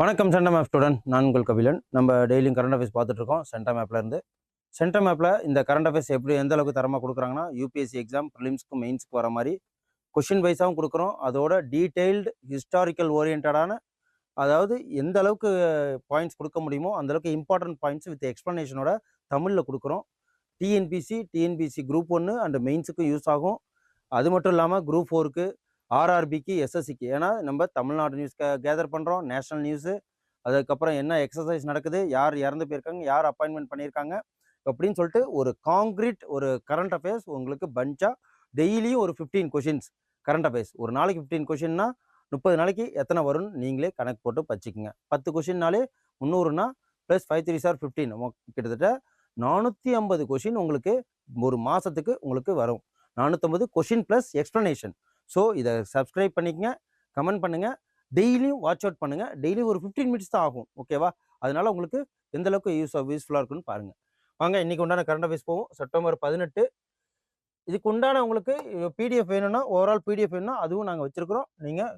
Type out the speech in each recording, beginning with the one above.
வணக்கம் centum map student நான் உங்கள் கபிலன். நம்ம டெய்லியும் கரண்ட் அஃபேர்ஸ் பார்த்துட்ருக்கோம் சென்டம் மேப்ல சென்டம் மேப்பில் இந்த கரண்ட் அஃபேர்ஸ் எப்படி எந்த அளவுக்கு தரமாக கொடுக்குறாங்கன்னா யூபிஎஸ்சி எக்ஸாம் ப்ரிலிம்ஸ்க்கு மெயின்ஸ்க்கு வர மாதிரி கொஷின் வைஸாகவும் கொடுக்குறோம். அதோட டீட்டெயில்டு ஹிஸ்டாரிக்கல் ஓரியன்டான அதாவது எந்த அளவுக்கு பாயிண்ட்ஸ் கொடுக்க முடியுமோ அந்தளவுக்கு இம்பார்ட்டன்ட் பாயிண்ட்ஸ் வித் எக்ஸ்ப்ளனேஷனோட தமிழில் கொடுக்குறோம். டிஎன்பிசி டிஎன்பிசி குரூப் ஒன்று அண்ட் மெயின்ஸுக்கும் யூஸ் ஆகும். அது மட்டும் இல்லாமல் குரூப் ஃபோருக்கு ஆர்ஆர்பிக்கு எஸ்எஸ்சிக்கு ஏன்னா நம்ம தமிழ்நாடு நியூஸ் கேதர் பண்ணுறோம் நேஷனல் நியூஸு அதுக்கப்புறம் என்ன எக்ஸசைஸ் நடக்குது யார் இறந்து போயிருக்காங்க யார் அப்பாயின்மெண்ட் பண்ணியிருக்காங்க அப்படின்னு சொல்லிட்டு ஒரு காங்க்ரீட் ஒரு கரண்ட் அஃபேர்ஸ் உங்களுக்கு பஞ்சாக டெய்லியும் ஒரு ஃபிஃப்டீன் கொஷின்ஸ் கரண்ட் அஃபேர்ஸ் ஒரு நாளைக்கு ஃபிஃப்டீன் கொஷின்னா முப்பது நாளைக்கு எத்தனை வரும்னு நீங்களே கணக்கு போட்டு வச்சுக்கோங்க. பத்து கொஷின்னாலே முந்நூறுனா plus five three sir fifteen கிட்டத்தட்ட நானூற்றி ஐம்பது கொஷின் உங்களுக்கு ஒரு மாதத்துக்கு உங்களுக்கு வரும். நானூற்றம்பது கொஷின் ப்ளஸ் எக்ஸ்ப்ளனேஷன் ஸோ இதை சப்ஸ்கிரைப் பண்ணிக்கங்க கமெண்ட் பண்ணுங்கள் டெய்லியும் வாட்ச் அவுட் பண்ணுங்கள் டெய்லியும் ஒரு ஃபிஃப்டீன் மினிட்ஸ் தான் ஆகும் ஓகேவா அதனால் உங்களுக்கு எந்த அளவுக்கு யூஸ் யூஸ்ஃபுல்லாக இருக்குன்னு பாருங்கள் வாங்க இன்னைக்கு உண்டான கரண்ட் அஃபேர்ஸ் போவோம். செப்டம்பர் பதினெட்டு. இதுக்கு உண்டான உங்களுக்கு பிடிஎஃப் வேணும்னா ஓவரால் பிடிஎஃப் வேணும்னா அதுவும் நாங்கள் வச்சுருக்கிறோம். நீங்கள்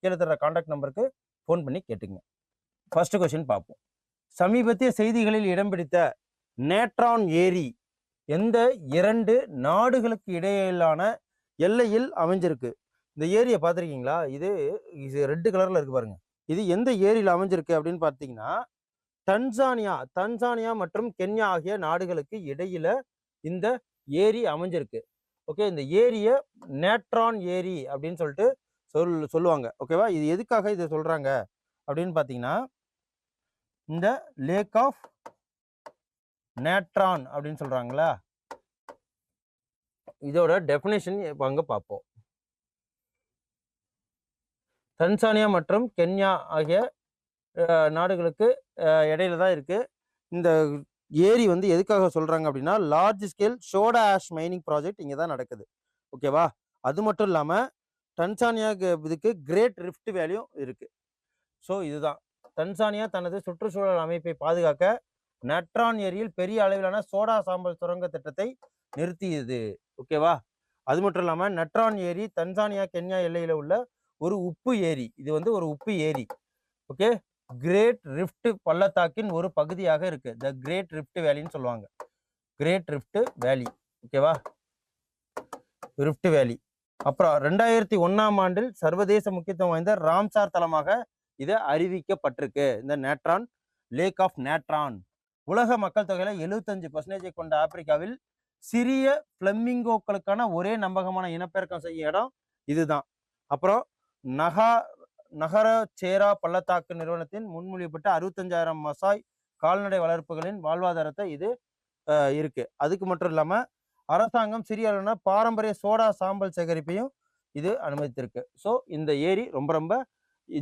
கீழே தர காண்டாக்ட் நம்பருக்கு ஃபோன் பண்ணி கேட்டுங்க ஃபஸ்ட்டு கொஸ்டின் பார்ப்போம். சமீபத்திய செய்திகளில் இடம் பிடித்த நேட்ரான் ஏரி எந்த இரண்டு நாடுகளுக்கு இடையிலான எல்லையில் அமைஞ்சிருக்கு? இந்த ஏரியை பார்த்துருக்கீங்களா? இது இது ரெட்டு கலரில் இருக்கு பாருங்க. இது எந்த ஏரியில் அமைஞ்சிருக்கு அப்படின்னு பார்த்தீங்கன்னா தன்சானியா தன்சானியா மற்றும் கென்யா ஆகிய நாடுகளுக்கு இடையில இந்த ஏரி அமைஞ்சிருக்கு. ஓகே இந்த ஏரியை நேட்ரான் ஏரி அப்படின்னு சொல்லிட்டு சொல் சொல்லுவாங்க. ஓகேவா? இது எதுக்காக இதை சொல்றாங்க? அப்படின்னு பார்த்தீங்கன்னா இந்த லேக் ஆஃப் நேட்ரான் அப்படின்னு சொல்றாங்களா? இதோட டெஃபினேஷன் இப்போ அங்கே பார்ப்போம் தன்சானியா மற்றும் கென்யா ஆகிய நாடுகளுக்கு இடையில தான் இருக்கு. இந்த ஏரி வந்து எதுக்காக சொல்றாங்க அப்படின்னா large scale soda ash mining project இங்கே தான் நடக்குது. ஓகேவா அது மட்டும் இல்லாமல் டன்சானியா இதுக்கு கிரேட் ரிஃப்ட் வேல்யூ இருக்கு. ஸோ இதுதான் தன்சானியா தனது சுற்றுச்சூழல் அமைப்பை பாதுகாக்க நட்ரான் ஏரியில் பெரிய அளவிலான சோடா சாம்பல் சுரங்க திட்டத்தை நிறுத்தியது. ஓகேவா அது மட்டும் இல்லாமல் நட்ரான் ஏரி தன்சானியா கென்யா எல்லையில் உள்ள ஒரு உப்பு ஏரி. இது வந்து ஒரு உப்பு ஏரி. ஓகே கிரேட் ரிஃப்ட் பள்ளத்தாக்கின் ஒரு பகுதியாக இருக்கு. த கிரேட் ரிஃப்ட் வேலின்னு சொல்லுவாங்க. கிரேட் ரிஃப்ட் வேலி ஓகேவா ரிஃப்ட் வேலி அப்புறம் ரெண்டாயிரத்தி ஒன்னாம் ஆண்டில் சர்வதேச முக்கியத்துவம் வாய்ந்த ராம்சார் தலமாக இது அறிவிக்கப்பட்டிருக்கு. இந்த நேட்ரான் லேக் ஆஃப் நேட்ரான் உலக மக்கள் தொகையில எழுபத்தஞ்சு பர்சன்டேஜை கொண்ட ஆப்பிரிக்காவில் சிறிய பிளம்மிங்கோக்களுக்கான ஒரே நம்பகமான இனப்பெருக்கம் செய்யும் இடம் இதுதான். அப்புறம் நகா நகர சேரா பள்ளத்தாக்கு நிறுவனத்தின் முன்மொழியப்பட்ட அறுபத்தஞ்சாயிரம் மசாய் கால்நடை வளர்ப்புகளின் வாழ்வாதாரத்தை இது இருக்கு. அதுக்கு மட்டும் இல்லாம அரசாங்கம் சிறிய அளவிலான பாரம்பரிய சோடா சாம்பல் சேகரிப்பையும் இது அனுமதித்திருக்கு. ஸோ இந்த ஏரி ரொம்ப ரொம்ப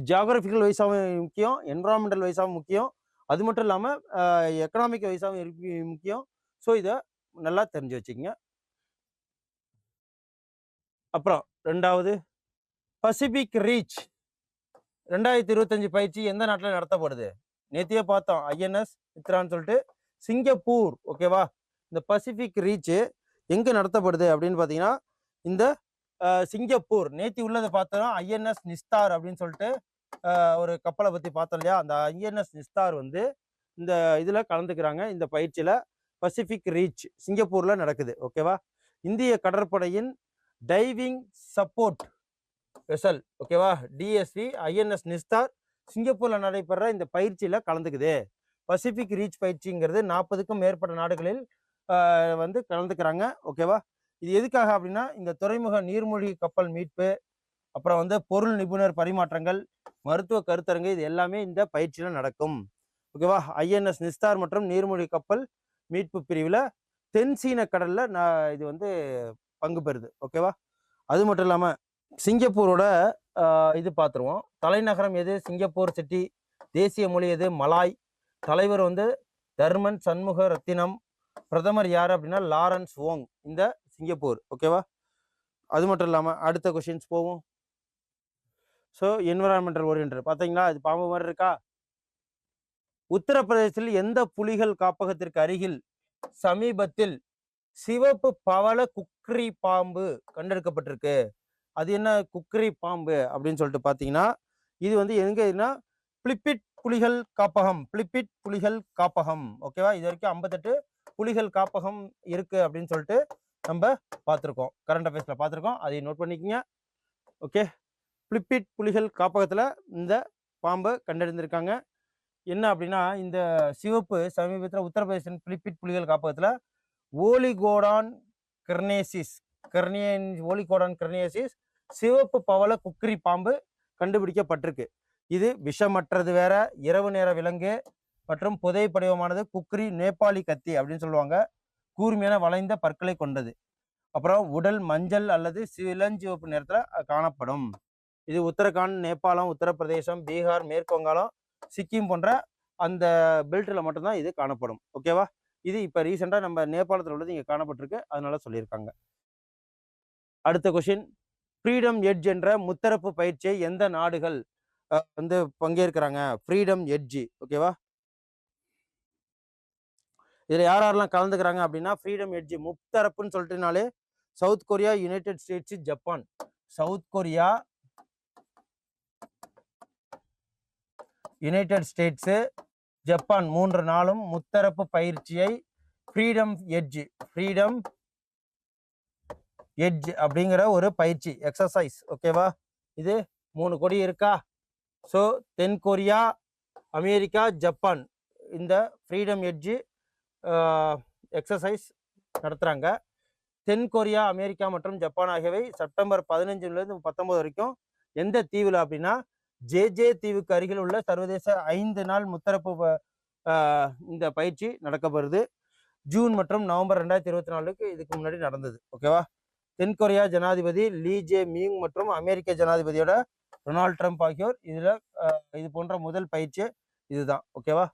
ஜியாகிரபிக்கல் வைஸாகவும் முக்கியம் என்வரான்மெண்டல் வைஸாகவும் முக்கியம். அது மட்டும் இல்லாமல் எக்கனாமிக் வைஸாகவும் இருக்கு முக்கியம். ஸோ இதை நல்லா தெரிஞ்சு வச்சுக்கோங்க. அப்புறம் ரெண்டாவது பசிபிக் ரீச் ரெண்டாயிரத்தி இருபத்தஞ்சு பயிற்சி எந்த நாட்டில் நடத்தப்படுது? நேத்தியே பார்த்தோம் ஐஎன்எஸ் மித்ரான்னு சொல்லிட்டு சிங்கப்பூர் ஓகேவா இந்த பசிபிக் ரீச் எங்கே நடத்தப்படுது அப்படின்னு பார்த்தீங்கன்னா இந்த சிங்கப்பூர். நேத்தி உள்ளதை பார்த்தோம்னா ஐஎன்எஸ் நிஸ்தார் அப்படின்னு சொல்லிட்டு ஒரு கப்பலை பற்றி பார்த்தோம் இல்லையா? அந்த ஐஎன்எஸ் நிஸ்தார் வந்து இந்த இதில் கலந்துக்கிறாங்க. இந்த பயிற்சியில் பசிபிக் ரீச் சிங்கப்பூரில் நடக்குது. ஓகேவா? இந்திய கடற்படையின் டைவிங் சப்போர்ட் வெசல். ஓகேவா? டிஎஸ்வி ஐஎன்எஸ் நிஸ்தார் சிங்கப்பூரில் நடைபெற இந்த பயிற்சியில் கலந்துக்குது. பசிபிக் ரீச் பயிற்சிங்கிறது நாற்பதுக்கும் மேற்பட்ட நாடுகளில் வந்து கலந்துக்கிறாங்க. ஓகேவா? இது எதுக்காக அப்படின்னா இந்த துறைமுக நீர்மூழ்கி கப்பல் மீட்பு அப்புறம் வந்து பொருள் நிபுணர் பரிமாற்றங்கள் மருத்துவ கருத்தரங்கு இது எல்லாமே இந்த பயிற்சியில் நடக்கும். ஓகேவா ஐஎன்எஸ் நிஸ்தார் மற்றும் நீர்மூழ்கி கப்பல் மீட்பு பிரிவில் தென் சீன கடலில் நான் இது வந்து பங்கு பெறுது. ஓகேவா அது மட்டும் இல்லாமல் சிங்கப்பூரோட இது பார்த்துருவோம் தலைநகரம் எது? சிங்கப்பூர் சிட்டி தேசிய மொழி எது? மலாய். தலைவர் வந்து தர்மன் சண்முக ரத்தினம். பிரதமர் யார் அப்படின்னா லாரன்ஸ் ஓங் இந்த சிங்கப்பூர். ஓகேவா அது மட்டும் இல்லாமல் அடுத்த கொஷின்ஸ் போவோம். ஸோ என்விரான்மெண்டல் ஓரியன்ட் பார்த்தீங்களா இது பாம்பு மாதிரி இருக்கா? உத்தரப்பிரதேசத்தில் எந்த புலிகள் காப்பகத்திற்கு அருகில்? சமீபத்தில் சிவப்பு பவள குக்ரி பாம்பு கண்டெடுக்கப்பட்டிருக்கு. அது என்ன குக்ரி பாம்பு அப்படின்னு சொல்லிட்டு பார்த்தீங்கன்னா இது வந்து எங்கன்னா பிளிப்பிட் புலிகள் காப்பகம் பிளிப்பிட் புலிகள் காப்பகம். ஓகேவா இது வரைக்கும் ஐம்பத்தெட்டு புலிகள் காப்பகம் இருக்கு அப்படின்னு சொல்லிட்டு நம்ம பார்த்துருக்கோம் கரண்ட் அஃபேர்ஸில் பார்த்துருக்கோம் அதை நோட் பண்ணிக்கோங்க. ஓகே பிளிப்பிட் புலிகள் காப்பகத்தில் இந்த பாம்பை கண்டறிந்திருக்காங்க. என்ன அப்படின்னா இந்த சிவப்பு சமீபத்தில் உத்தரப்பிரதேசன் பிலிப்பிட் புலிகள் காப்பகத்தில் ஓலிகோடான் கர்னேசிஸ் கர்னியன் ஓலிகோடான் கர்னேசிஸ் சிவப்பு பவள குக்கரி பாம்பு கண்டுபிடிக்கப்பட்டிருக்கு. இது விஷமற்றது வேற இரவு நேர விலங்கு மற்றும் புதை படிவமானது குக்ரி நேபாளி கத்தி அப்படின்னு சொல்லுவாங்க. கூர்மையான வளைந்த பற்களை கொண்டது. அப்புறம் உடல் மஞ்சள் அல்லது சிவிலஞ்சிவப்பு நிறத்தில் காணப்படும். இது உத்தரகாண்ட் நேபாளம் உத்தரப்பிரதேசம் பீகார் மேற்கு வங்காளம் சிக்கிம் போன்ற அந்த பெல்ட்டில் மட்டும்தான் இது காணப்படும். ஓகேவா இது இப்போ ரீசெண்டாக நம்ம நேபாளத்தில் உள்ளது இங்கே காணப்பட்டிருக்கு. அதனால சொல்லியிருக்காங்க. அடுத்த கொஷின் ஃப்ரீடம் எட்ஜ் என்ற முத்தரப்பு பயிற்சியை எந்த நாடுகள் வந்து பங்கேற்கிறாங்க? ஃப்ரீடம் எட்ஜி ஓகேவா இதில் யார் யாரெல்லாம் கலந்துக்கிறாங்க அப்படின்னா ஃப்ரீடம் எட்ஜி முத்தரப்புன்னு சொல்லிட்டுனாலே South Korea United States Japan South Korea United States Japan மூன்று நாளும் முத்தரப்பு பயிற்சியை ஃப்ரீடம் எட்ஜ் ஃப்ரீடம் எட்ஜ் அப்படிங்கிற ஒரு பயிற்சி எக்ஸசைஸ் ஓகேவா இது மூணு கொடி இருக்கா? ஸோ தென் கொரியா அமெரிக்கா ஜப்பான் இந்த ஃப்ரீடம் எட்ஜு எக்ஸசைஸ் நடத்துகிறாங்க தென் கொரியா அமெரிக்கா மற்றும் ஜப்பான் ஆகியவை செப்டம்பர் பதினஞ்சுலேருந்து பத்தொம்பது வரைக்கும் எந்த தீவில் அப்படின்னா ஜே ஜே தீவுக்கு அருகில் உள்ள சர்வதேச ஐந்து நாள் முத்தரப்பு இந்த பயிற்சி நடக்கப்படுது ஜூன் மற்றும் நவம்பர் ரெண்டாயிரத்தி இருபத்தி நாலுக்கு இதுக்கு முன்னாடி நடந்தது. ஓகேவா? தென் கொரியா ஜனாதிபதி லீ ஜே மியூங் மற்றும் அமெரிக்க ஜனாதிபதியோட டொனால்ட் ட்ரம்ப் ஆகியோர் இதில் இது போன்ற முதல் பயிற்சி இதுதான். ஓகேவா?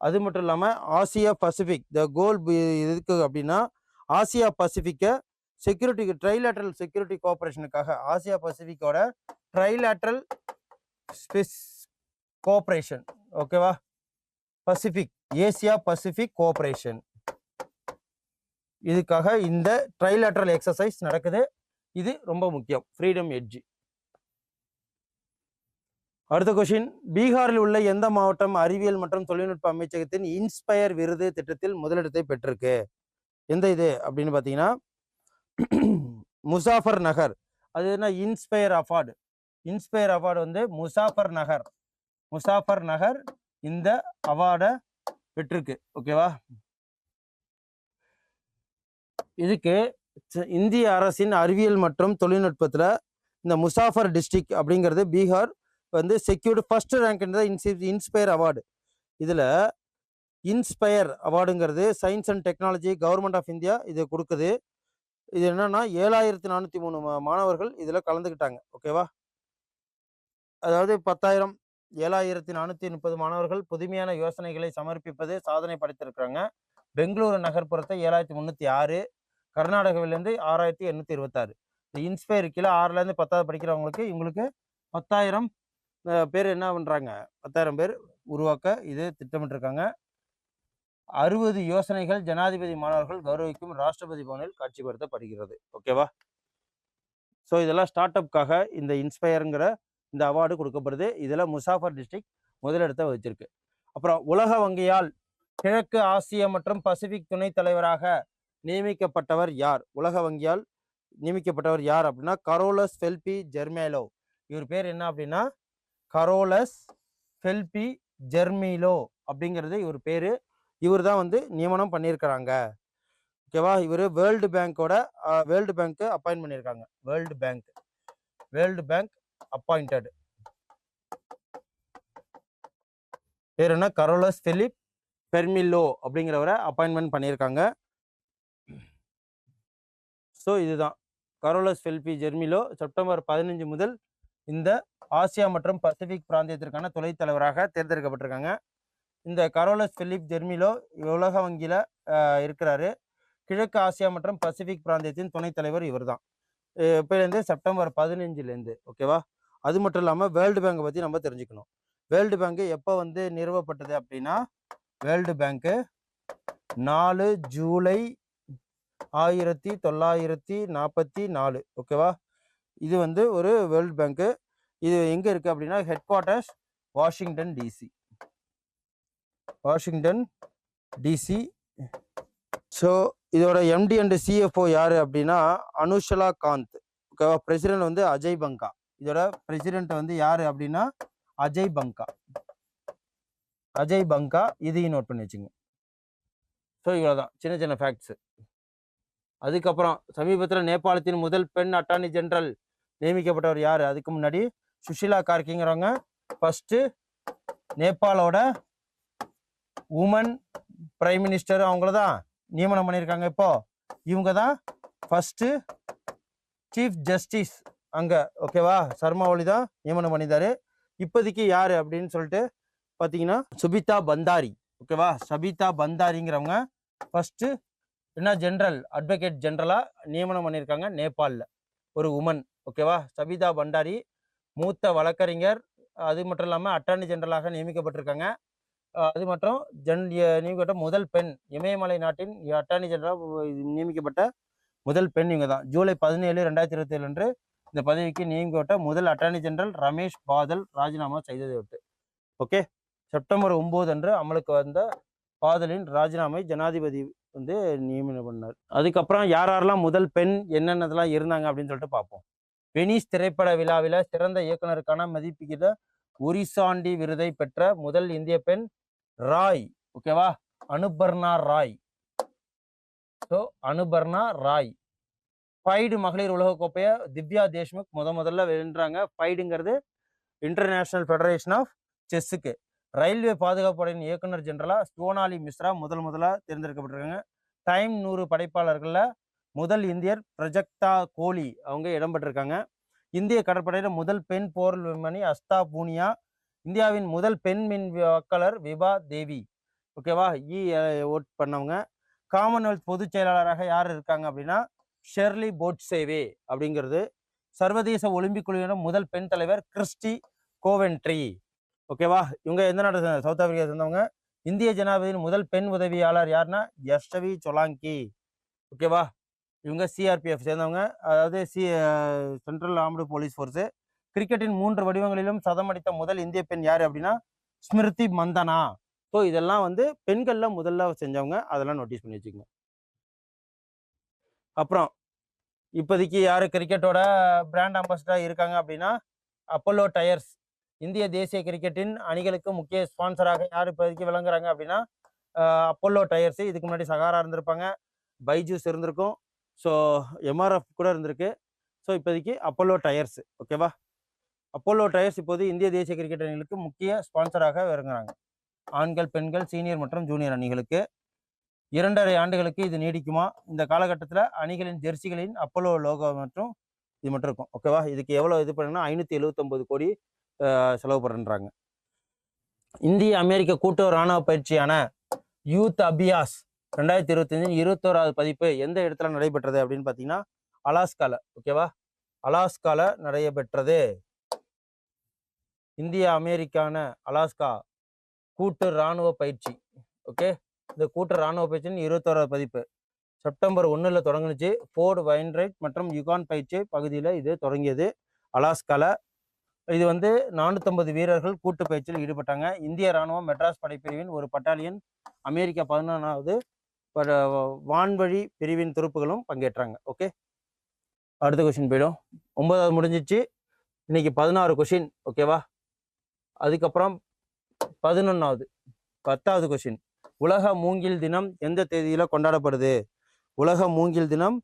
அது மட்டும் இல்லாமல் ஆசியா பசிபிக் த கோல் இதுக்கு அப்படின்னா ஆசியா பசிபிக்கை செக்யூரிட்டி ட்ரைலேட்ரல் செக்யூரிட்டி கோஆப்ரேஷனுக்காக ஆசியா பசிபிக்கோட ட்ரைலேட்ரல் ஸ்பெஸ் கோஆப்ரேஷன். ஓகேவா? பசிபிக். Asia Pacific cooperation. இதுக்காக இந்த ட்ரைலேட்ரல் எக்ஸசைஸ் நடக்குது. இது ரொம்ப முக்கியம். Freedom edge. அடுத்த கொஷின் பீகாரில் உள்ள எந்த மாவட்டம் அறிவியல் மற்றும் தொழில்நுட்ப அமைச்சகத்தின் இன்ஸ்பயர் விருது திட்டத்தில் முதலிடத்தை பெற்றிருக்கு? எந்த இது? அப்படின்னு பார்த்தீங்கன்னா முசாஃபர் நகர் அது என்ன? இன்ஸ்பயர் அஃபார்டு. இன்ஸ்பயர் அவார்டு வந்து முசாஃபர் நகர். முசாஃபர் நகர் இந்த அவார்டை பெற்றிருக்கு. ஓகேவா? இதுக்கு ச- இந்திய அரசின் அறிவியல் மற்றும் தொழில்நுட்பத்தில் இந்த முசாஃபர் டிஸ்ட்ரிக் அப்படிங்கிறது பீகார் வந்து செக்யூர்டு ஃபர்ஸ்ட் ரேங்க் இன்சி இன்ஸ்பயர் அவார்டு. இதில் inspire அவார்டுங்கிறது science and technology government of India இது கொடுக்குது. இது என்னென்னா ஏழாயிரத்தி நானூற்றி மூணு மா- மாணவர்கள் இதில் கலந்துக்கிட்டாங்க ஓகேவா? அதாவது பத்தாயிரம் ஏழாயிரத்தி நானூற்றி முப்பது மாணவர்கள் புதுமையான யோசனைகளை சமர்ப்பிப்பது சாதனை படைத்திருக்கிறாங்க. பெங்களூரு நகர்ப்புறத்தை ஏழாயிரத்தி முந்நூற்றி ஆறு கர்நாடகாவிலேருந்து ஆறாயிரத்தி எண்ணூற்றி இருபத்தாறு. இந்த இன்ஸ்பயர் கீழே ஆறுலேருந்து பத்தாவது படிக்கிறவங்களுக்கு இவங்களுக்கு பத்தாயிரம் பேர் என்ன பண்ணுறாங்க பத்தாயிரம் பேர் உருவாக்க இது திட்டமிட்டிருக்காங்க. அறுபது யோசனைகள் ஜனாதிபதி மாணவர்கள் கௌரவிக்கும் ராஷ்டிரபதி பவனில் காட்சிப்படுத்தப்படுகிறது. ஓகேவா? ஸோ இதெல்லாம் ஸ்டார்ட் அப்காக இந்த இன்ஸ்பயருங்கிற இந்த அவார்டு கொடுக்கப்படுது. இதில் முசாஃபர் டிஸ்ட்ரிக்ட் முதலிடத்தை வச்சிருக்கு அப்புறம் உலக வங்கியால் கிழக்கு ஆசிய மற்றும் பசிபிக் துணைத் தலைவராக நியமிக்கப்பட்டவர் யார்? உலக வங்கியால் நியமிக்கப்பட்டவர் யார் அப்படின்னா கரோலஸ் ஃபெல்பி ஜெர்மேலோ. இவர் பேர் என்ன அப்படின்னா கரோலஸ் ஃபெல்பி ஜெர்மிலோ அப்படிங்கிறது இவர் பேர். இவர் தான் வந்து நியமனம் பண்ணியிருக்கிறாங்க. ஓகேவா இவர் வேர்ல்டு பேங்க்கோட வேர்ல்டு பேங்க்கு அப்பாயின்ட் பண்ணியிருக்காங்க. World bank. World bank appointed. பேர் என்ன? கரோலஸ் பிலிப் பெர்மில்லோ அப்படிங்கிறவரை அப்பாயின்மெண்ட் பண்ணியிருக்காங்க. ஸோ இதுதான். கரோலஸ் ஃபெல்பி ஜெர்மிலோ செப்டம்பர் பதினஞ்சு முதல் இந்த ஆசியா மற்றும் பசிபிக் பிராந்தியத்திற்கான துணைத் தலைவராக தேர்ந்தெடுக்கப்பட்டிருக்காங்க. இந்த கரோலஸ் பிலிப் ஜெர்மிலோ உலக வங்கியில் இருக்கிறாரு. கிழக்கு ஆசியா மற்றும் பசிபிக் பிராந்தியத்தின் துணைத் தலைவர் இவர் தான் இப்போலேருந்து செப்டம்பர் பதினஞ்சுலேருந்து ஓகேவா? அது மட்டும் இல்லாமல் வேர்ல்டு பேங்கை பற்றி நம்ம தெரிஞ்சுக்கணும். வேர்ல்டு பேங்க்கு எப்போ வந்து நிறுவப்பட்டது அப்படின்னா வேர்ல்டு பேங்க்கு நாலு ஜூலை ஆயிரத்தி தொள்ளாயிரத்தி நாற்பத்தி நாலு ஓகேவா? இது வந்து ஒரு வேர்ல்டு பேங்க்கு. இது எங்கே இருக்குது அப்படின்னா head quarters Washington DC Washington DC so இதோட எம்டி அண்ட் சிஎஃப்ஓ யார் அப்படின்னா அனுஷலா காந்த். ஓகேவா? பிரசிடென்ட் வந்து அஜய் பங்கா. இதோட பிரசிடென்ட் வந்து யார் அப்படின்னா அஜய் பங்கா. அஜய் பங்கா இதையும் நோட் பண்ணி வச்சுங்க. ஸோ இவ்வளோதான் சின்ன சின்ன ஃபேக்ட்ஸு அதுக்கப்புறம் சமீபத்தில் நேபாளத்தின் முதல் பெண் அட்டார்னி ஜெனரல் நியமிக்கப்பட்டவர் யார்? அதுக்கு முன்னாடி சுஷிலா கார்கிங்கிறவங்க ஃபஸ்ட்டு நேபாளோட உமன் பிரைம் மினிஸ்டர் அவங்கள தான் நியமனம் பண்ணியிருக்காங்க இப்போ. இவங்க தான் ஃபஸ்ட்டு சீஃப் ஜஸ்டிஸ் அங்கே ஓகேவா சர்மா தான் நியமனம் பண்ணியிருந்தாரு. இப்போதைக்கு யார் அப்படின்னு சொல்லிட்டு பார்த்தீங்கன்னா சுபிதா பந்தாரி. ஓகேவா சபிதா பந்தாரிங்கிறவங்க ஃபஸ்ட்டு என்ன ஜென்ரல் அட்வொகேட் ஜென்ரலாக நியமனம் பண்ணியிருக்காங்க நேபாளில். ஒரு உமன் ஓகேவா சபிதா பண்டாரி மூத்த வழக்கறிஞர் அது மட்டும் இல்லாமல் அட்டார்னி ஜென்ரலாக நியமிக்கப்பட்டிருக்காங்க. அது மற்றும் ஜென் நியமிக்கப்பட்ட முதல் பெண் இமயமலை நாட்டின் அட்டார்னி ஜெனரலாக நியமிக்கப்பட்ட முதல் பெண் இவங்க தான். ஜூலை பதினேழு ரெண்டாயிரத்தி இருபத்தி ஏழு அன்று இந்த பதவிக்கு நியமிக்கப்பட்ட முதல் அட்டார்னி ஜெனரல் ரமேஷ் பாதல் ராஜினாமா செய்ததை விட்டு ஓகே? செப்டம்பர் ஒம்பது அன்று அமலுக்கு வந்த பாதலின் ராஜினாமை ஜனாதிபதி வந்து நியமனம் பண்ணார். அதுக்கப்புறம் யார் யாரெல்லாம் முதல் பெண் என்னென்னதெல்லாம் இருந்தாங்க அப்படின்னு சொல்லிட்டு பார்ப்போம். வெனிஸ் திரைப்பட விழாவில் சிறந்த இயக்குனருக்கான மதிப்பிக்கிற உரிசாண்டி விருதை பெற்ற முதல் இந்திய பெண் ராய். ஓகேவா அனுபர்ணா ராய். ஸோ அனுபர்ணா ராய். ஃபைடு மகளிர் உலகக்கோப்பையை திவ்யா தேஷ்முக் முத முதல்ல வென்றாங்க. ஃபைடுங்கிறது இன்டர்நேஷ்னல் ஃபெடரேஷன் ஆஃப் செஸ்ஸுக்கு ரயில்வே பாதுகாப்பு படையின் இயக்குனர் ஜெனரலாக சோனாலி மிஸ்ரா முதல் முதலாக தேர்ந்தெடுக்கப்பட்டிருக்காங்க. டைம் நூறு படைப்பாளர்களில் முதல் இந்தியர் பிரஜக்தா கோலி அவங்க இடம்பெற்றிருக்காங்க. இந்திய கடற்படையில் முதல் பெண் போர் விமானி அஸ்தா பூனியா இந்தியாவின் முதல் பெண் மின் வாக்காளர் விபா தேவி. ஓகேவா இ ஓட் பண்ணவங்க. காமன்வெல்த் பொதுச் செயலாளராக யார் இருக்காங்க அப்படின்னா ஷெர்லி போட்சேவே அப்படிங்கிறது. சர்வதேச ஒலிம்பிக் குழுவின முதல் பெண் தலைவர் கிறிஸ்டி கோவென்ட்ரி. ஓகேவா இவங்க எந்த நாடு சேர்ந்த- சவுத் ஆப்பிரிக்கா சேர்ந்தவங்க. இந்திய ஜனாதிபதியின் முதல் பெண் உதவியாளர் யாருன்னா யஷ்டவி சொலாங்கி ஓகேவா இவங்க சிஆர்பிஎஃப் சேர்ந்தவங்க. அதாவது C central armed police force கிரிக்கெட்டின் மூன்று வடிவங்களிலும் சதம் அடித்த முதல் இந்திய பெண் யார் அப்படின்னா ஸ்மிருதி மந்தனா. ஸோ இதெல்லாம் வந்து பெண்கள்ல முதல்ல செஞ்சவங்க. அதெல்லாம் நோட்டீஸ் பண்ணி வச்சுக்கோங்க. அப்புறம் இப்போதைக்கு யார் கிரிக்கெட்டோட பிராண்ட் அம்பாசிடராக இருக்காங்க அப்படின்னா அப்போலோ டயர்ஸ் இந்திய தேசிய கிரிக்கெட்டின் அணிகளுக்கு முக்கிய ஸ்பான்சராக யார் இப்போதைக்கு விளங்குறாங்க அப்படின்னா ஆஹ் அப்போலோ டயர்ஸ் இதுக்கு முன்னாடி சகாரா இருந்திருப்பாங்க. பைஜூஸ் இருந்திருக்கும். ஸோ எம்ஆர்எஃப் கூட இருந்திருக்கு. ஸோ இப்போதைக்கு அப்போலோ டயர்ஸ் ஓகேவா அப்போலோ டயர்ஸ் இப்போது இந்திய தேசிய கிரிக்கெட் அணிகளுக்கு முக்கிய ஸ்பான்சராக இறங்குறாங்க. ஆண்கள் பெண்கள் சீனியர் மற்றும் ஜூனியர் அணிகளுக்கு இரண்டரை ஆண்டுகளுக்கு இது நீடிக்குமா? இந்த காலகட்டத்தில் அணிகளின் ஜெர்சிகளின் அப்போலோ லோகோ மற்றும் இது மட்டும் இருக்கும். ஓகேவா இதுக்கு எவ்வளோ இது பண்ணுன்னா ஐநூற்றி எழுபத்தொம்பது கோடி செலவு பண்ணுறாங்க இந்திய அமெரிக்க கூட்டு ராணுவ பயிற்சியான யூத் அபியாஸ் ரெண்டாயிரத்தி இருபத்தஞ்சின் இருபத்தோராவது பதிப்பு எந்த இடத்துல நடைபெற்றது அப்படின்னு பார்த்தீங்கன்னா அலாஸ்கால. ஓகேவா அலாஸ்கால நடைபெற்றது. இந்திய அமெரிக்கான அலாஸ்கா கூட்டு இராணுவ பயிற்சி. ஓகே? இந்த கூட்டு இராணுவ பயிற்சின்னு இருபத்தோராவது பதிப்பு. செப்டம்பர் ஒன்றில் தொடங்குனுச்சு. ஃபோர்டு வைன்ரைட் மற்றும் யுகான் பயிற்சி பகுதியில் இது தொடங்கியது. அலாஸ்கால. இது வந்து நானூற்றம்பது வீரர்கள் கூட்டு பயிற்சியில் ஈடுபட்டாங்க. இந்திய இராணுவம் மெட்ராஸ் படைப்பிரிவின் ஒரு பட்டாலியன் அமெரிக்கா பதினொன்றாவது வான்வழி பிரிவின் துருப்புகளும் பங்கேற்றாங்க. ஓகே? அடுத்த கொஷின் போயிடும். ஒன்பதாவது முடிஞ்சிச்சு. இன்னைக்கு பதினாறு கொஷின் ஓகேவா? அதுக்கப்புறம் பதினொன்றாவது பத்தாவது கொஷின் உலக மூங்கில் தினம் எந்த தேதியில் கொண்டாடப்படுது? உலக மூங்கில் தினம்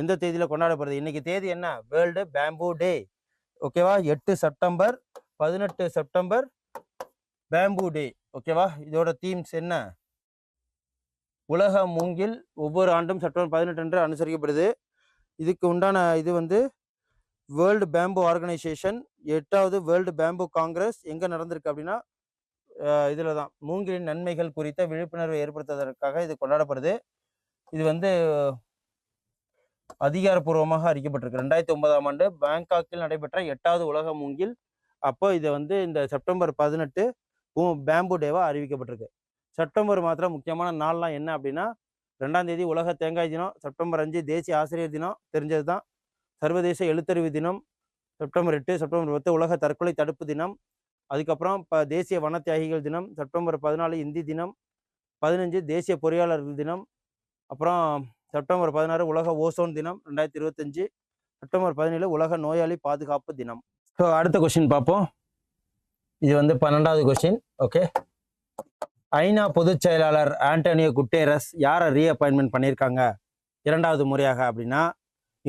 எந்த தேதியில் கொண்டாடப்படுது? இன்னைக்கு தேதி என்ன? வேர்ல்டு பேம்பூ டே ஓகேவா எட்டு செப்டம்பர் பதினெட்டு செப்டம்பர் பேம்பூ டே ஓகேவா இதோட தீம்ஸ் என்ன? உலக மூங்கில் ஒவ்வொரு ஆண்டும் செப்டம்பர் பதினெட்டு என்று அனுசரிக்கப்படுது. இதுக்கு உண்டான இது வந்து வேர்ல்டு பேம்பு ஆர்கனைசேஷன் எட்டாவது வேர்ல்டு பேம்பு காங்கிரஸ் எங்கே நடந்திருக்கு அப்படின்னா இதில் தான். மூங்கிலின் நன்மைகள் குறித்த விழிப்புணர்வை ஏற்படுத்துவதற்காக இது கொண்டாடப்படுது. இது வந்து அதிகாரப்பூர்வமாக அறிக்கப்பட்டிருக்கு ரெண்டாயிரத்தி ஒன்பதாம் ஆண்டு பேங்காக்கில் நடைபெற்ற எட்டாவது உலக மூங்கில். அப்போ இதை வந்து இந்த செப்டம்பர் பதினெட்டு பேம்பு டேவாக அறிவிக்கப்பட்டிருக்கு. செப்டம்பர் மாத்திரம் முக்கியமான நாள்லாம் என்ன அப்படின்னா ரெண்டாம் தேதி உலக தேங்காய் தினம் செப்டம்பர் அஞ்சு தேசிய ஆசிரியர் தினம் தெரிஞ்சது தான் சர்வதேச எழுத்தறிவு தினம் செப்டம்பர் எட்டு செப்டம்பர் பத்து உலக தற்கொலை தடுப்பு தினம். அதுக்கப்புறம் இப்போ தேசிய வன தியாகிகள் தினம். செப்டம்பர் பதினாலு இந்தி தினம். பதினஞ்சு தேசிய பொறியாளர்கள் தினம். அப்புறம் செப்டம்பர் பதினாறு உலக ஓசோன் தினம் ரெண்டாயிரத்தி இருபத்தஞ்சு. செப்டம்பர் பதினேழு உலக நோயாளி பாதுகாப்பு தினம். ஸோ அடுத்த கொஸ்டின் பார்ப்போம். இது வந்து பன்னெண்டாவது கொஸ்டின் ஓகே ஐநா பொதுச் செயலாளர் ஆண்டனியோ குட்டேரஸ் யாரை ரீஅப்பாயின்மெண்ட் பண்ணியிருக்காங்க இரண்டாவது முறையாக அப்படின்னா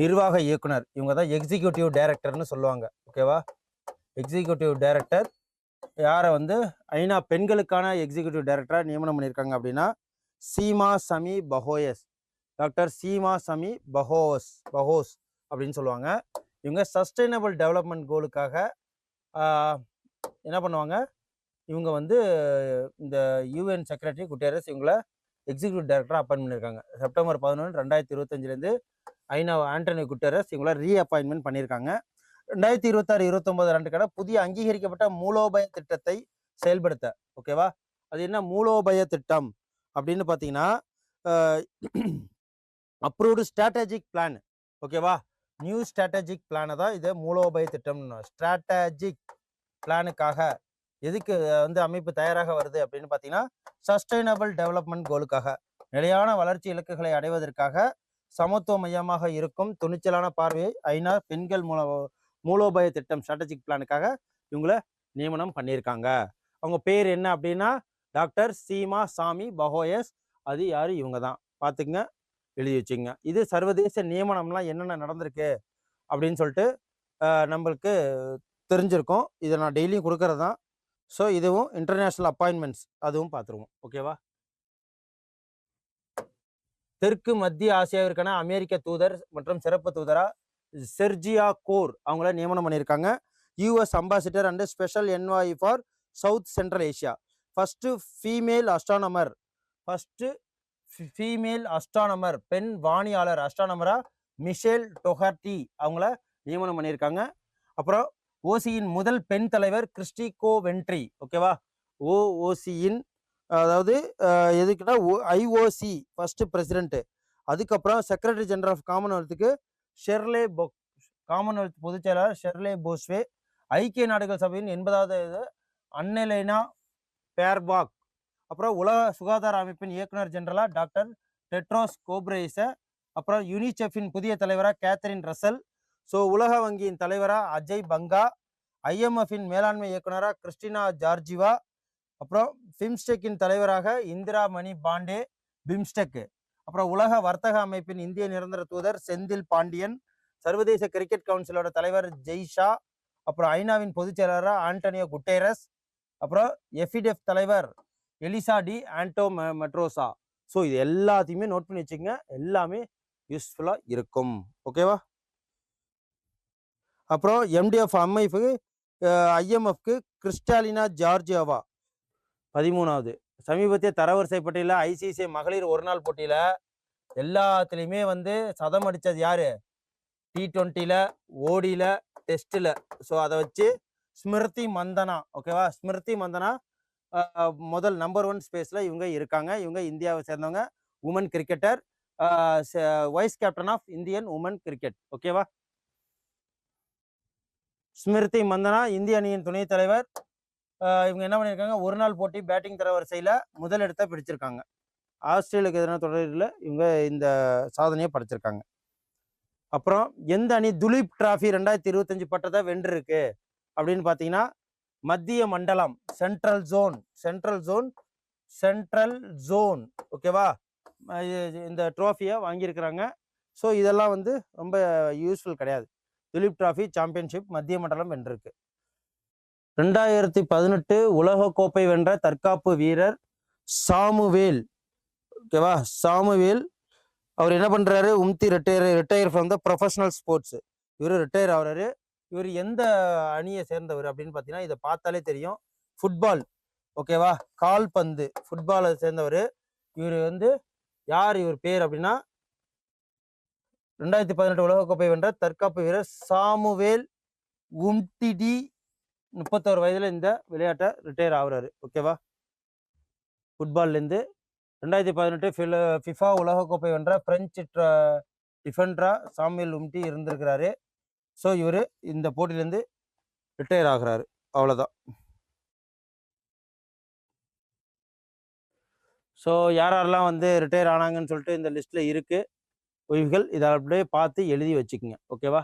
நிர்வாக இயக்குனர். இவங்க தான் எக்ஸிக்யூட்டிவ் டைரக்டர்னு சொல்லுவாங்க. ஓகேவா எக்ஸிக்யூட்டிவ் டைரக்டர் யாரை வந்து? ஐநா பெண்களுக்கான எக்ஸிக்யூட்டிவ் டைரக்டராக நியமனம் பண்ணியிருக்காங்க அப்படின்னா Sima Sami Bahous doctor Sima Sami Bahous Bahous அப்படின்னு சொல்லுவாங்க. இவங்க சஸ்டைனபிள் டெவலப்மெண்ட் கோலுக்காக என்ன பண்ணுவாங்க? இவங்க வந்து இந்த யூஎன் செக்ரட்டரி குட்டேரஸ் இவங்கள எக்ஸிக்யூட்டிவ் டைரக்டராக அப்பாயின் பண்ணியிருக்காங்க. செப்டம்பர் பதினொன்று ரெண்டாயிரத்தி இருபத்தஞ்சிலேருந்து ஐநா ஆண்டனி குட்டரஸ் இவங்கள ரீஅப்பாயின்மெண்ட் பண்ணியிருக்காங்க ரெண்டாயிரத்தி இருபத்தாறு இருபத்தொன்பது ஆண்டுக்கான புதிய அங்கீகரிக்கப்பட்ட மூலோபய திட்டத்தை செயல்படுத்த ஓகேவா அது என்ன? மூலோபய திட்டம் அப்படின்னு பார்த்தீங்கன்னா அப்ரூவ்டு ஸ்ட்ராட்டஜிக் பிளான் ஓகேவா நியூ ஸ்ட்ராட்டஜிக் பிளானை தான் இது மூலோபய திட்டம்னு ஸ்ட்ராட்டஜிக் பிளானுக்காக எதுக்கு வந்து அமைப்பு தயாராக வருது அப்படின்னு பார்த்தீங்கன்னா சஸ்டைனபிள் டெவலப்மெண்ட் கோலுக்காக நிலையான வளர்ச்சி இலக்குகளை அடைவதற்காக சமத்துவ மையமாக இருக்கும் துணிச்சலான பார்வையை ஐநா பெண்கள் மூல மூலோபாய திட்டம் ஸ்ட்ராட்டஜிக் பிளானுக்காக இவங்கள நியமனம் பண்ணியிருக்காங்க. அவங்க பேர் என்ன அப்படின்னா டாக்டர் சீமா சாமி பஹோயஸ் அது யார்? இவங்க தான். பார்த்துங்க எழுதி வச்சுங்க இது சர்வதேச நியமனம்லாம் என்னென்ன நடந்திருக்கு அப்படின்னு சொல்லிட்டு நம்மளுக்கு தெரிஞ்சிருக்கும். இதை நான் டெய்லியும் கொடுக்கறது தான் ஸோ இதுவும் இன்டர்நேஷ்னல் அப்பாயின்மெண்ட்ஸ் அதுவும் பார்த்துருவோம் ஓகேவா தெற்கு மத்திய ஆசியாவிற்கான அமெரிக்க தூதர் மற்றும் சிறப்பு தூதரா செர்ஜியா கோர் அவங்கள நியமனம் பண்ணியிருக்காங்க. US ambassador and special envoy for South Central Asia first female astronomer first female astronomer பெண் வானியாளர் அஸ்ட்ரானமரா மிஷேல் டொஹர்டி அவங்கள நியமனம் பண்ணியிருக்காங்க. அப்புறம் ஓசியின் முதல் பெண் தலைவர் கிறிஸ்டிகோ வென்ட்ரி ஓகேவா? ஓஓசியின் அதாவது எதுக்குன்னா ஐஓசி ஃபர்ஸ்ட் பிரசிடென்ட்டு அதுக்கப்புறம் செக்ரட்டரி ஜெனரல் ஆஃப் காமன்வெல்த்துக்கு ஷெர்லே பொக் காமன்வெல்த் பொதுச் செயலாளர் ஷெர்லே போஸ்வே ஐக்கிய நாடுகள் சபையின் எண்பதாவது இது அன்னெலைனா பேர்பாக். அப்புறம் உலக சுகாதார அமைப்பின் இயக்குனர் ஜெனரலாக டாக்டர் டெட்ரோஸ் கோப்ரேஸ அப்புறம் யூனிசெஃபின் புதிய தலைவராக கேத்தரின் ரசல். ஸோ உலக வங்கியின் தலைவராக அஜய் பங்கா ஐஎம்எஃபின் மேலாண்மை இயக்குனராக கிறிஸ்டினா ஜார்ஜிவா அப்புறம் பிம்ஸ்டெக்கின் தலைவராக இந்திரா மணி பாண்டே பிம்ஸ்டெக் அப்புறம் உலக வர்த்தக அமைப்பின் இந்திய நிரந்தர தூதர் செந்தில் பாண்டியன் சர்வதேச கிரிக்கெட் கவுன்சிலோட தலைவர் ஜெய்ஷா அப்புறம் ஐநாவின் பொதுச் செயலாளராக ஆண்டனியோ குட்டேரஸ் அப்புறம் எஃபிடெஃப் தலைவர் எலிசா டி ஆண்டோ மெ- மெட்ரோசா. ஸோ இது எல்லாத்தையுமே நோட் பண்ணி வச்சுக்கங்க. எல்லாமே யூஸ்ஃபுல்லாக இருக்கும். ஓகேவா அப்புறம் எம்டிஎஃப் எம்ஐஃபுக்கு ஐஎம்எஃப்க்கு கிறிஸ்டாலினா ஜார்ஜியாவா? பதிமூணாவது. சமீபத்திய தரவரிசை பட்டியலில் ஐசிசி மகளிர் ஒரு நாள் போட்டியில் எல்லாத்துலேயுமே வந்து சதம் அடித்தது யார்? டி ட்வெண்ட்டியில் ஓடியில் டெஸ்ட்டில் ஸோ அதை வச்சு ஸ்மிருதி மந்தனா ஓகேவா? ஸ்மிருதி மந்தனா முதல் நம்பர் ஒன் ஸ்பேஸில் இவங்க இருக்காங்க. இவங்க இந்தியாவை சேர்ந்தவங்க. Woman cricketer vice captain of Indian women cricket ஓகேவா? ஸ்மிருதி மந்தனா இந்திய அணியின் துணைத் தலைவர். இவங்க என்ன பண்ணியிருக்காங்க ஒரு நாள் போட்டி பேட்டிங் தரவரிசையில் முதல் இடத்தை பிடிச்சிருக்காங்க. ஆஸ்திரேலியாவுக்கு எதிரான தொடரில் இவங்க இந்த சாதனையை படைச்சிருக்காங்க. அப்புறம் எந்த அணி துலீப் டிராஃபி ரெண்டாயிரத்தி இருபத்தஞ்சு பட்டத்தை வென்றிருக்கு? அப்படின்னு பார்த்தீங்கன்னா மத்திய மண்டலம் central zone central zone central zone ஓகேவா இந்த ட்ராஃபியை வாங்கியிருக்கிறாங்க. ஸோ இதெல்லாம் வந்து ரொம்ப யூஸ்ஃபுல் கிடையாது. துலீப் டிராஃபி சாம்பியன்ஷிப் மத்திய மண்டலம் வென்றிருக்கு. ரெண்டாயிரத்தி பதினெட்டு உலகக்கோப்பை வென்ற தற்காப்பு வீரர் சாமுவேல். ஓகேவா சாமுவேல் அவர் என்ன பண்ணுறாரு உம்தி retire retire from the professional sports இவர் ரிட்டையர் ஆகிறாரு. இவர் எந்த அணியை சேர்ந்தவர் அப்படின்னு பார்த்தீங்கன்னா இதை பார்த்தாலே தெரியும். ஃபுட்பால் ஓகேவா கால்பந்து. ஃபுட்பாலை சேர்ந்தவர். இவர் வந்து யார் இவர் பேர் அப்படின்னா? ரெண்டாயிரத்தி பதினெட்டு உலகக்கோப்பை வென்ற தற்காப்பு வீரர் சாமுவேல் உம்டிடி முப்பத்தோரு வயதில் இந்த விளையாட்டை ரிட்டையர் ஆகுறாரு ஓகேவா ஃபுட்பால்லேருந்து ரெண்டாயிரத்தி பதினெட்டு ஃபில் ஃபிஃபா உலகக்கோப்பை வென்ற பிரெஞ்சு டிஃபெண்டரா சாமியல் உம்டி இருந்திருக்கிறாரு. ஸோ இவர் இந்த போட்டியிலேருந்து ரிட்டையர் ஆகிறாரு. அவ்வளோதான் ஸோ யார் யாரெல்லாம் வந்து ரிட்டையர் ஆனாங்கன்னு சொல்லிட்டு இந்த லிஸ்ட்டில் இருக்குது ஓய்வுகள் இதை அப்படியே பார்த்து எழுதி வச்சுக்கோங்க. ஓகேவா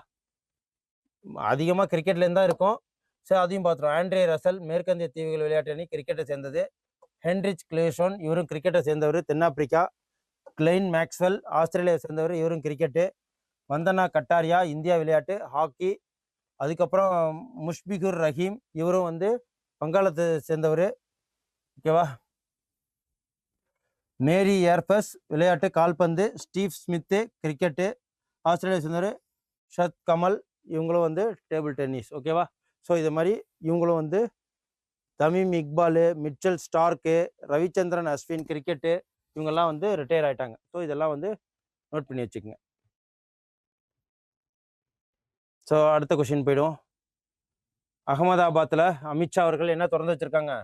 அதிகமாக கிரிக்கெட்லேருந்து தான் இருக்கும். ஸோ அதையும் பார்த்துருவோம் ஆண்ட்ரே ரசல் மேற்கந்திய தீவுகள் விளையாட்டு அணி கிரிக்கெட்டை சேர்ந்தது. ஹென்ரிச் கிளேஷோன் இவரும் கிரிக்கெட்டை சேர்ந்தவர். தென்னாப்பிரிக்கா. கிளைன் மேக்ஸ்வெல் ஆஸ்திரேலியாவை சேர்ந்தவர் இவரும் கிரிக்கெட்டு வந்தனா கட்டாரியா இந்தியா விளையாட்டு ஹாக்கி. அதுக்கப்புறம் முஷ்பிகுர் ரஹீம் இவரும் வந்து வங்காளத்தை சேர்ந்தவர். ஓகேவா? மேரி ஏர்பஸ் விளையாட்டு கால்பந்து. ஸ்டீவ் ஸ்மித்து கிரிக்கெட்டு ஆஸ்திரேலியா சேர்ந்தவர். ஷத் கமல் இவங்களும் வந்து டேபிள் டென்னிஸ் ஓகேவா? ஸோ இது மாதிரி இவங்களும் வந்து Tamim Iqbal Mitchell Starc Ravichandran Ashwin cricket இவங்கெல்லாம் வந்து ரிட்டையர் ஆயிட்டாங்க. ஸோ இதெல்லாம் வந்து நோட் பண்ணி வச்சுக்கோங்க. ஸோ அடுத்த கொஷின் போயிடும். அகமதாபாத்தில் அமித்ஷா அவர்கள் என்ன திறந்து வச்சிருக்காங்க?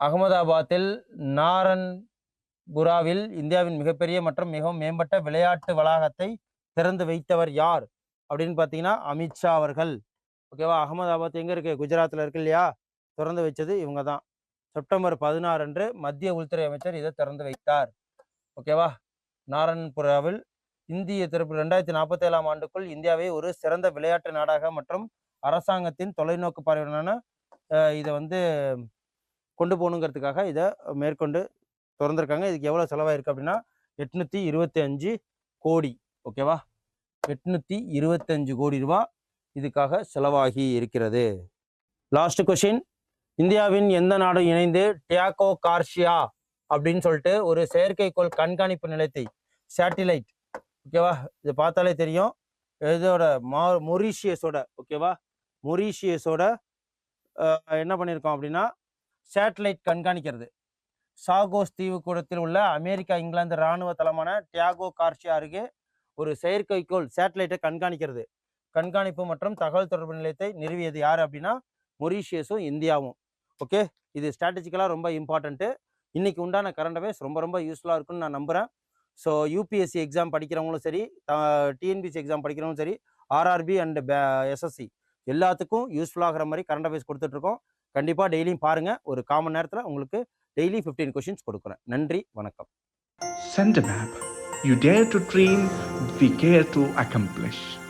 அகமதாபாத்தில் நாரன் புராவில் இந்தியாவின் மிகப்பெரிய மற்றும் மிகவும் மேம்பட்ட விளையாட்டு வளாகத்தை திறந்து வைத்தவர் யார்? அப்படின்னு பார்த்தீங்கன்னா அமித்ஷா அவர்கள். ஓகேவா அகமதாபாத் எங்கே இருக்குது குஜராத்தில் இருக்கு இல்லையா? திறந்து வச்சது இவங்க தான். செப்டம்பர் பதினாறு அன்று மத்திய உள்துறை அமைச்சர் இதை திறந்து வைத்தார். ஓகேவா நாரன்புராவில் இந்திய திருப்பி ரெண்டாயிரத்தி நாற்பத்தேழாம் ஆண்டுக்குள் இந்தியாவை ஒரு சிறந்த விளையாட்டு நாடாக மற்றும் அரசாங்கத்தின் தொலைநோக்கு பார்வையுடனான இதை வந்து கொண்டு போகணுங்கிறதுக்காக இதை மேற்கொண்டு திறந்திருக்காங்க. இதுக்கு எவ்வளோ செலவாயிருக்கு அப்படின்னா எட்நூற்றி இருபத்தி அஞ்சு கோடி. ஓகேவா எட்நூற்றி இருபத்தஞ்சு கோடி ரூபா இதுக்காக செலவாகி இருக்கிறது. லாஸ்ட் கொஷின் இந்தியாவின் எந்த நாடும் இணைந்து டியாகோ கார்ஷியா அப்படின்னு சொல்லிட்டு ஒரு செயற்கைக்கோள் கண்காணிப்பு நிலையத்தை சேட்டிலைட் ஓகேவா இது பார்த்தாலே தெரியும். இதோட மா மொரீஷியஸோட ஓகேவா மொரீஷியஸோட என்ன பண்ணியிருக்கோம் அப்படின்னா சேட்டலைட் கண்காணிக்கிறது. சாகோஸ் தீவுக்கூடத்தில் உள்ள அமெரிக்கா இங்கிலாந்து இராணுவ தளமான டியாகோ கார்ஷியா அருகே ஒரு செயற்கைக்கோள் சேட்டலைட்டை கண்காணிக்கிறது. கண்காணிப்பு மற்றும் தகவல் தொடர்பு நிலையத்தை நிறுவியது யார் அப்படின்னா மொரீஷியஸும் இந்தியாவும். ஓகே? இது ஸ்ட்ராட்டஜிக்கலாக ரொம்ப இம்பார்ட்டண்ட்டு இன்னைக்கு உண்டான கரண்ட் அஃபேர்ஸ் ரொம்ப ரொம்ப யூஸ்ஃபுல்லாக இருக்கும்னு நான் நம்புகிறேன் ஸோ யூபிஎஸ்சி எக்ஸாம் படிக்கிறவங்களும் சரி டிஎன்பிசி எக்ஸாம் படிக்கிறவங்களும் சரி ஆர்ஆர்பி அண்ட் எஸ்எஸ்சி எல்லாத்துக்கும் யூஸ்ஃபுல்லாகிற மாதிரி கரண்ட் அஃபேர்ஸ் கொடுத்துட்ருக்கோம் கண்டிப்பாக டெய்லியும் பாருங்கள் ஒரு காமன் நேரத்தில் உங்களுக்கு டெய்லி ஃபிஃப்டீன் கொஷின்ஸ் கொடுக்குறேன். நன்றி வணக்கம். Send a map. You dare to dream, we care to accomplish.